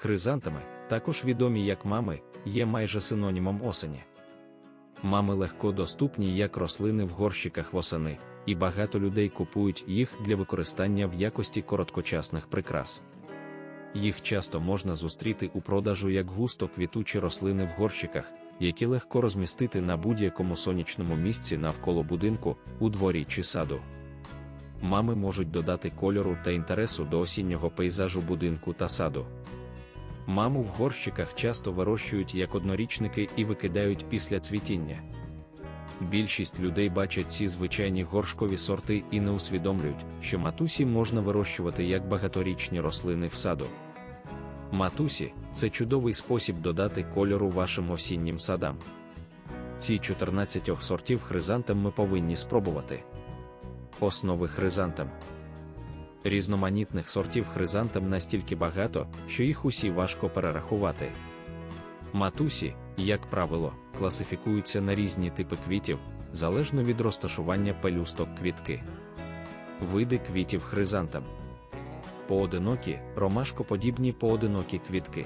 Хризантами, також відомі як мами, є майже синонімом осені. Мами легко доступні як рослини в горщиках восени, і багато людей купують їх для використання в якості короткочасних прикрас. Їх часто можна зустріти у продажу як густо квітучі рослини в горщиках, які легко розмістити на будь-якому сонячному місці навколо будинку, у дворі чи саду. Мами можуть додати кольору та інтересу до осіннього пейзажу будинку та саду. Маму в горщиках часто вирощують як однорічники і викидають після цвітіння. Більшість людей бачать ці звичайні горшкові сорти і не усвідомлюють, що матусі можна вирощувати як багаторічні рослини в саду. Матусі це чудовий спосіб додати кольору вашим осіннім садам. Ці 14 сортів хризантем ми повинні спробувати. Основи хризантем. Різноманітних сортів хризантем настільки багато, що їх усі важко перерахувати. Матусі, як правило, класифікуються на різні типи квітів, залежно від розташування пелюсток квітки. Види квітів хризантем. Поодинокі, ромашкоподібні поодинокі квітки.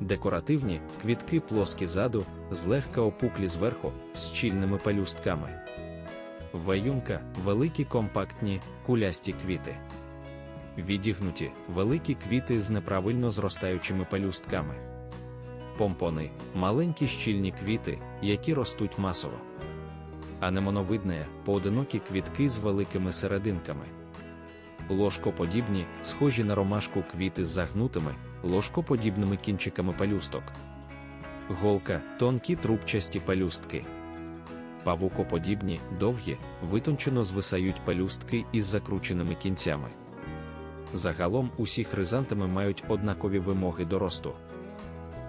Декоративні квітки плоскі заду, злегка опуклі зверху, з щільними пелюстками. Ваюнка великі компактні, кулясті квіти. Відігнуті великі квіти з неправильно зростаючими пелюстками. Помпони маленькі щільні квіти, які ростуть масово. Анемоновидне поодинокі квітки з великими серединками. Ложкоподібні, схожі на ромашку квіти з загнутими, ложкоподібними кінчиками пелюсток. Голка тонкі трубчасті пелюстки. Павукоподібні, довгі, витончено звисають пелюстки із закрученими кінцями. Загалом усі хризантами мають однакові вимоги до росту.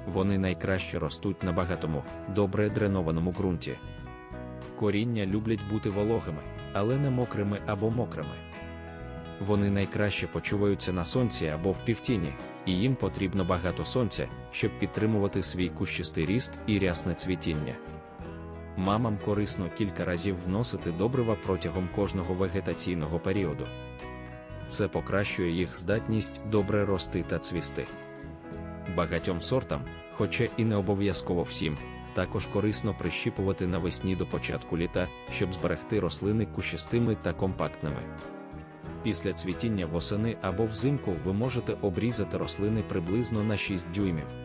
Вони найкраще ростуть на багатому, добре дренованому ґрунті. Коріння люблять бути вологими, але не мокрими або мокрими. Вони найкраще почуваються на сонці або в півтіні, і їм потрібно багато сонця, щоб підтримувати свій кущистий ріст і рясне цвітіння. Мамам корисно кілька разів вносити добрива протягом кожного вегетаційного періоду. Це покращує їх здатність добре рости та цвісти. Багатьом сортам, хоча і не обов'язково всім, також корисно прищіпувати навесні до початку літа, щоб зберегти рослини кущистими та компактними. Після цвітіння восени або взимку ви можете обрізати рослини приблизно на 6 дюймів.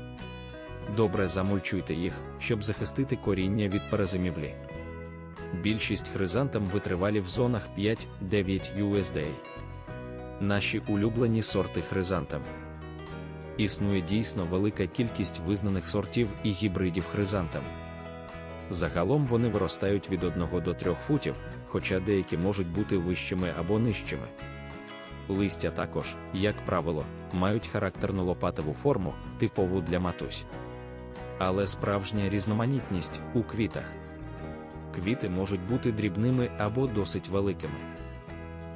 Добре замульчуйте їх, щоб захистити коріння від перезимівлі. Більшість хризантам витривалі в зонах 5-9 USDA. Наші улюблені сорти хризантам. Існує дійсно велика кількість визнаних сортів і гібридів хризантам. Загалом вони виростають від 1 до 3 футів, хоча деякі можуть бути вищими або нижчими. Листя також, як правило, мають характерну лопатову форму, типову для матусь. Але справжня різноманітність у квітах. Квіти можуть бути дрібними або досить великими.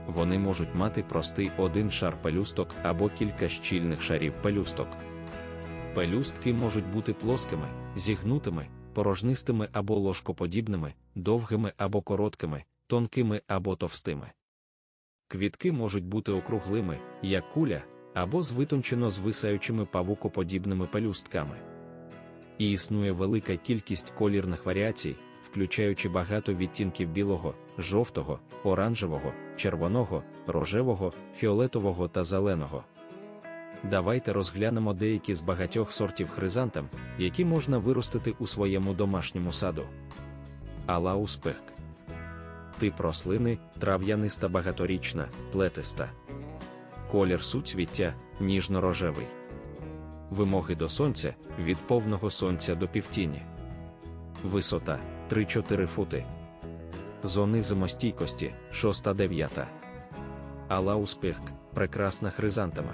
Вони можуть мати простий один шар пелюсток або кілька щільних шарів пелюсток. Пелюстки можуть бути плоскими, зігнутими, порожнистими або ложкоподібними, довгими або короткими, тонкими або товстими. Квітки можуть бути округлими, як куля, або з витончено звисаючими павукоподібними пелюстками. І існує велика кількість колірних варіацій, включаючи багато відтінків білого, жовтого, оранжевого, червоного, рожевого, фіолетового та зеленого. Давайте розглянемо деякі з багатьох сортів хризантем, які можна виростити у своєму домашньому саду. Алаус пехк. Тип рослини трав'яниста багаторічна, плетиста. Колір суцвіття ніжно-рожевий. Вимоги до сонця від повного сонця до півтіні. Висота 3-4 фути. Зони зимостійкості 6-9. Алаус пехк прекрасна хризантема.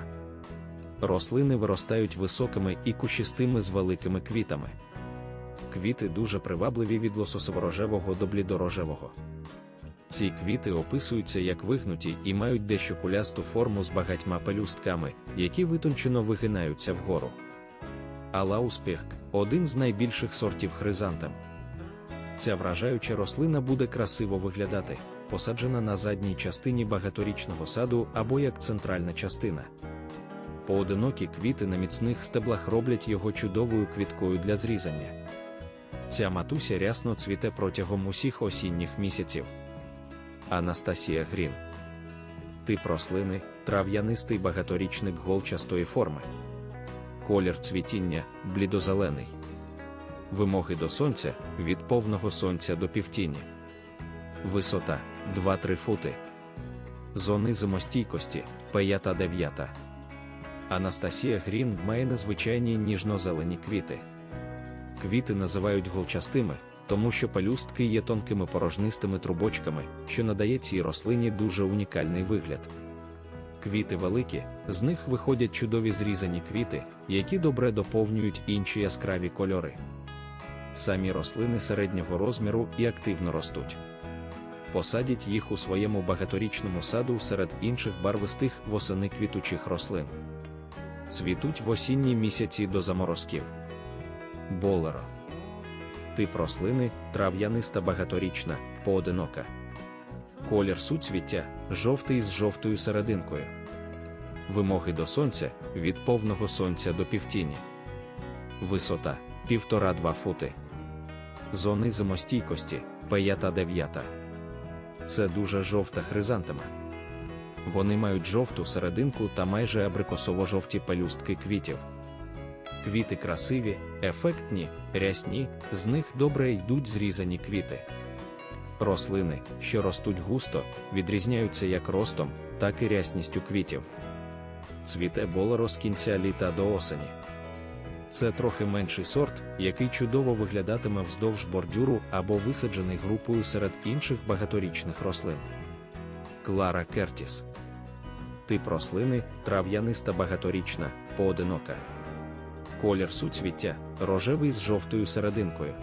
Рослини виростають високими і кущистими з великими квітами. Квіти дуже привабливі від лососово-рожевого до блідорожевого. Ці квіти описуються як вигнуті і мають дещо кулясту форму з багатьма пелюстками, які витончено вигинаються вгору. Алаус пехк один з найбільших сортів хризантем. Ця вражаюча рослина буде красиво виглядати, посаджена на задній частині багаторічного саду або як центральна частина. поодинокі квіти на міцних стеблах роблять його чудовою квіткою для зрізання. Ця матуся рясно цвіте протягом усіх осінніх місяців. Анастасія Грін. Тип рослини трав'янистий багаторічник голчастої форми. Колір цвітіння блідозелений. Вимоги до сонця від повного сонця до півтіні. Висота 2-3 фути. Зони зимостійкості 5-9. Анастасія Грін має незвичайні ніжно-зелені квіти. Квіти називають голчастими, тому що пелюстки є тонкими порожнистими трубочками, що надає цій рослині дуже унікальний вигляд. Квіти великі, з них виходять чудові зрізані квіти, які добре доповнюють інші яскраві кольори. Самі рослини середнього розміру і активно ростуть. Посадять їх у своєму багаторічному саду серед інших барвистих восени квітучих рослин. Цвітуть в осінні місяці до заморозків. Болеро. Тип рослини трав'яниста багаторічна, поодинока. Колір суцвіття жовтий з жовтою серединкою. Вимоги до сонця від повного сонця до півтіні. Висота 1,5-2 фути. Зони зимостійкості 5-9. Це дуже жовта хризантема. Вони мають жовту серединку та майже абрикосово-жовті пелюстки квітів. Квіти красиві, ефектні, рясні, з них добре йдуть зрізані квіти. Рослини, що ростуть густо, відрізняються як ростом, так і рясністю квітів. Цвіте болеро з кінця літа до осені. Це трохи менший сорт, який чудово виглядатиме вздовж бордюру або висаджений групою серед інших багаторічних рослин. Клара Кертіс. Тип рослини трав'яниста багаторічна, поодинока. Колір суцвіття рожевий з жовтою серединкою.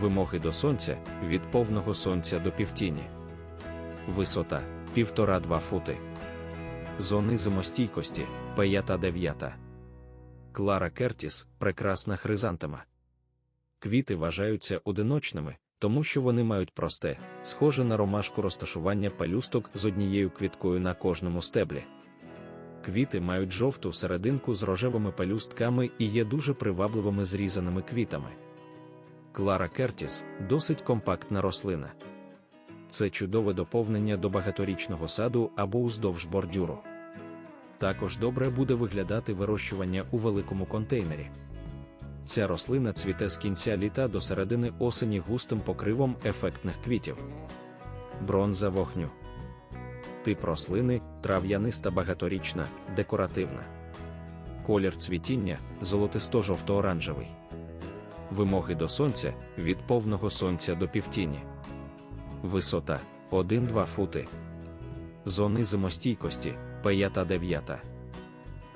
Вимоги до сонця від повного сонця до півтіні. Висота 1,5-2 фути. Зони зимостійкості 5-9. Клара Кертіс прекрасна хризантема. Квіти вважаються одиночними, тому що вони мають просте, схоже на ромашку розташування пелюсток з однією квіткою на кожному стеблі. Квіти мають жовту серединку з рожевими пелюстками і є дуже привабливими зрізаними квітами. Клара Кертіс досить компактна рослина. Це чудове доповнення до багаторічного саду або уздовж бордюру. Також добре буде виглядати вирощування у великому контейнері. Ця рослина цвіте з кінця літа до середини осені густим покривом ефектних квітів. Бронза вогню. Тип рослини трав'яниста багаторічна, декоративна. Колір цвітіння золотисто-жовто-оранжевий. Вимоги до сонця від повного сонця до півтіні. Висота 1-2 фути. Зони зимостійкості 5-9.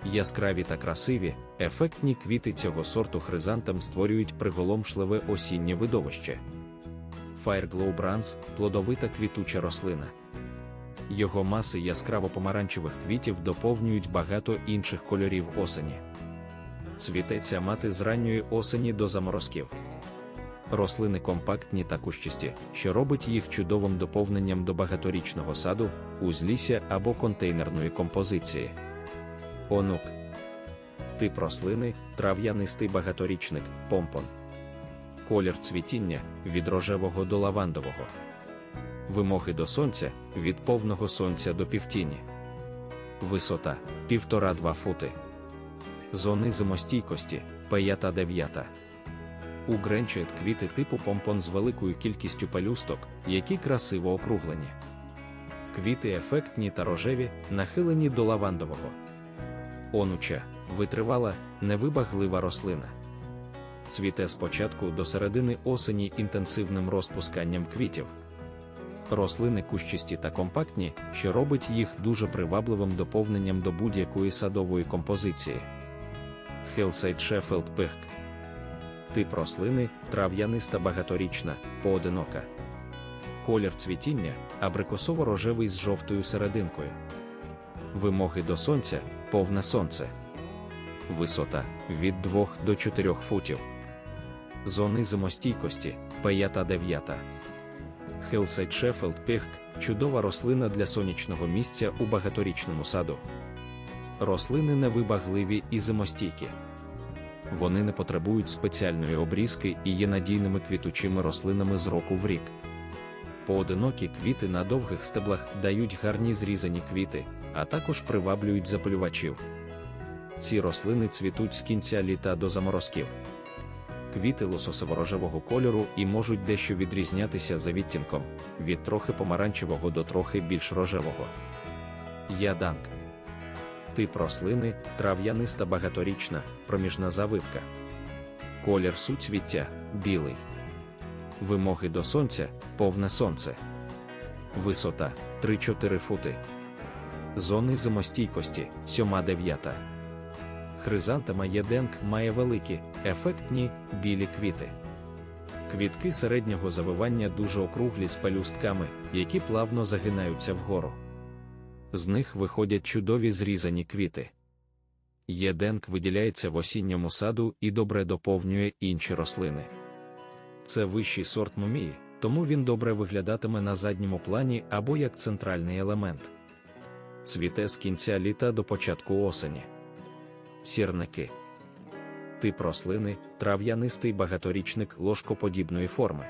Яскраві та красиві, ефектні квіти цього сорту хризантам створюють приголомшливе осіннє видовище. Fireglow Brands – плодовита квітуча рослина. Його маси яскраво помаранчевих квітів доповнюють багато інших кольорів осені. Цвітеться мати з ранньої осені до заморозків. Рослини компактні та кущисті, що робить їх чудовим доповненням до багаторічного саду, узлісся або контейнерної композиції. Онук. Тип рослини трав'янистий багаторічник, помпон. Колір цвітіння від рожевого до лавандового. Вимоги до сонця від повного сонця до півтіні. Висота 1,5-2 фути. Зони зимостійкості 5-9. У гренчет квіти типу помпон з великою кількістю пелюсток, які красиво округлені. Квіти ефектні та рожеві, нахилені до лавандового. Онуча витривала, невибаглива рослина. Цвіте спочатку до середини осені інтенсивним розпусканням квітів. Рослини кущисті та компактні, що робить їх дуже привабливим доповненням до будь-якої садової композиції. Hillside Sheffield Pihk Тип рослини трав'яниста багаторічна, поодинока. Колір цвітіння абрикосово-рожевий з жовтою серединкою. Вимоги до сонця повне сонце. Висота від 2 до 4 футів. Зони зимостійкості 5-9. Hillside Sheffield Pihk – чудова рослина для сонячного місця у багаторічному саду. Рослини невибагливі і зимостійкі. Вони не потребують спеціальної обрізки і є надійними квітучими рослинами з року в рік. Поодинокі квіти на довгих стеблах дають гарні зрізані квіти, а також приваблюють запалювачів. Ці рослини цвітуть з кінця літа до заморозків. Квіти лососово-рожевого кольору і можуть дещо відрізнятися за відтінком від трохи помаранчевого до трохи більш рожевого. Яданк. Тип рослини трав'яниста багаторічна, проміжна завивка. Колір суцвіття білий. Вимоги до сонця повне сонце. Висота 3-4 фути. Зони зимостійкості 7-9. Хризантема єденк має великі, ефектні білі квіти. Квітки середнього завивання дуже округлі з пелюстками, які плавно загинаються вгору. З них виходять чудові зрізані квіти. Єденк виділяється в осінньому саду і добре доповнює інші рослини. Це вищий сорт мумії, тому він добре виглядатиме на задньому плані або як центральний елемент. Цвіте з кінця літа до початку осені. Сірники. Тип рослини трав'янистий багаторічник ложкоподібної форми.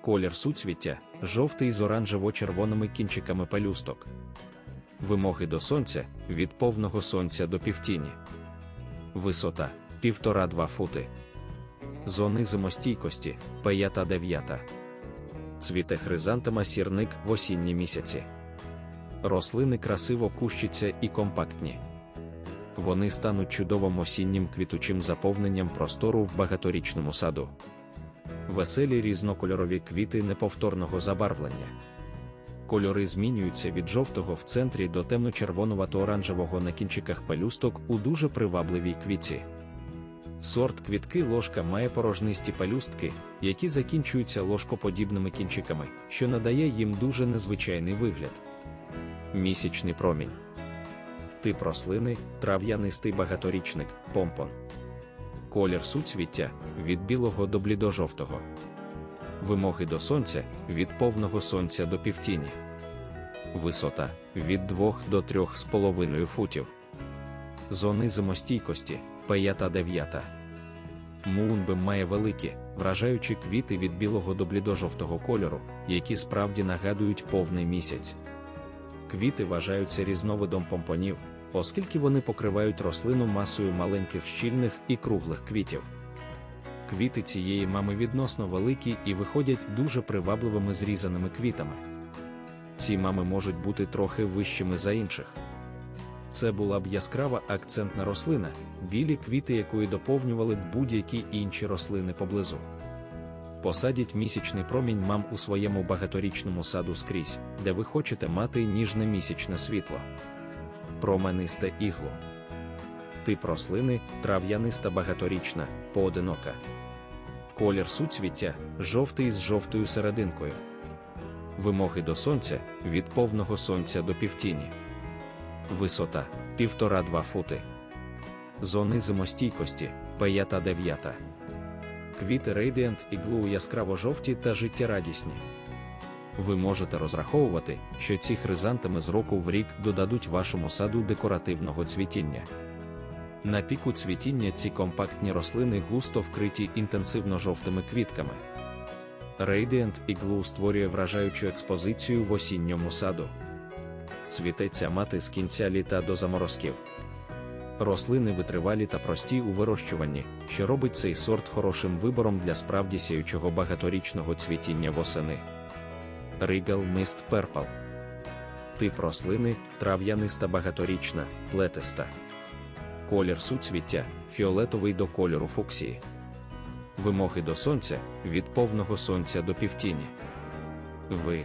Колір суцвіття жовтий з оранжево-червоними кінчиками пелюсток. Вимоги до сонця від повного сонця до півтіні. Висота 1,5-2 фути. Зони зимостійкості 5-9. Цвіте хризантема сірник в осінні місяці. Рослини красиво кущаться і компактні. Вони стануть чудовим осіннім квітучим заповненням простору в багаторічному саду. Веселі різнокольорові квіти неповторного забарвлення. Кольори змінюються від жовтого в центрі до темно-червонувато-оранжевого на кінчиках пелюсток у дуже привабливій квітці. Сорт квітки ложка має порожнисті пелюстки, які закінчуються ложкоподібними кінчиками, що надає їм дуже незвичайний вигляд. Місячний промінь. Тип рослини трав'янистий багаторічник, помпон. Колір суцвіття від білого до блідожовтого. Вимоги до сонця від повного сонця до півтіні. Висота від 2 до 3,5 футів. Зони зимостійкості 5-9. Муунбем має великі, вражаючі квіти від білого до блідожовтого кольору, які справді нагадують повний місяць. Квіти вважаються різновидом помпонів, оскільки вони покривають рослину масою маленьких щільних і круглих квітів. Квіти цієї мами відносно великі і виходять дуже привабливими зрізаними квітами. Ці мами можуть бути трохи вищими за інших. Це була б яскрава акцентна рослина, білі квіти якої доповнювали б будь-які інші рослини поблизу. Посадіть місячний промінь мам у своєму багаторічному саду скрізь, де ви хочете мати ніжне місячне світло. Променисте ігло. Тип рослини трав'яниста багаторічна, поодинока. Колір суцвіття жовтий з жовтою серединкою. Вимоги до сонця від повного сонця до півтіні. Висота 1,5-2 фути. Зони зимостійкості 5-9. Квіти Radiant і Glue яскраво жовті та життєрадісні. Ви можете розраховувати, що ці хризантеми з року в рік додадуть вашому саду декоративного цвітіння. На піку цвітіння ці компактні рослини густо вкриті інтенсивно жовтими квітками. Radiant Igloo створює вражаючу експозицію в осінньому саду. Цвітеться мати з кінця літа до заморозків. Рослини витривалі та прості у вирощуванні, що робить цей сорт хорошим вибором для справді сіючого багаторічного цвітіння восени. Regal Mist Purple Тип рослини трав'яниста багаторічна, плетиста. Колір суцвіття фіолетовий до кольору фуксії. Вимоги до сонця від повного сонця до півтіні. Ви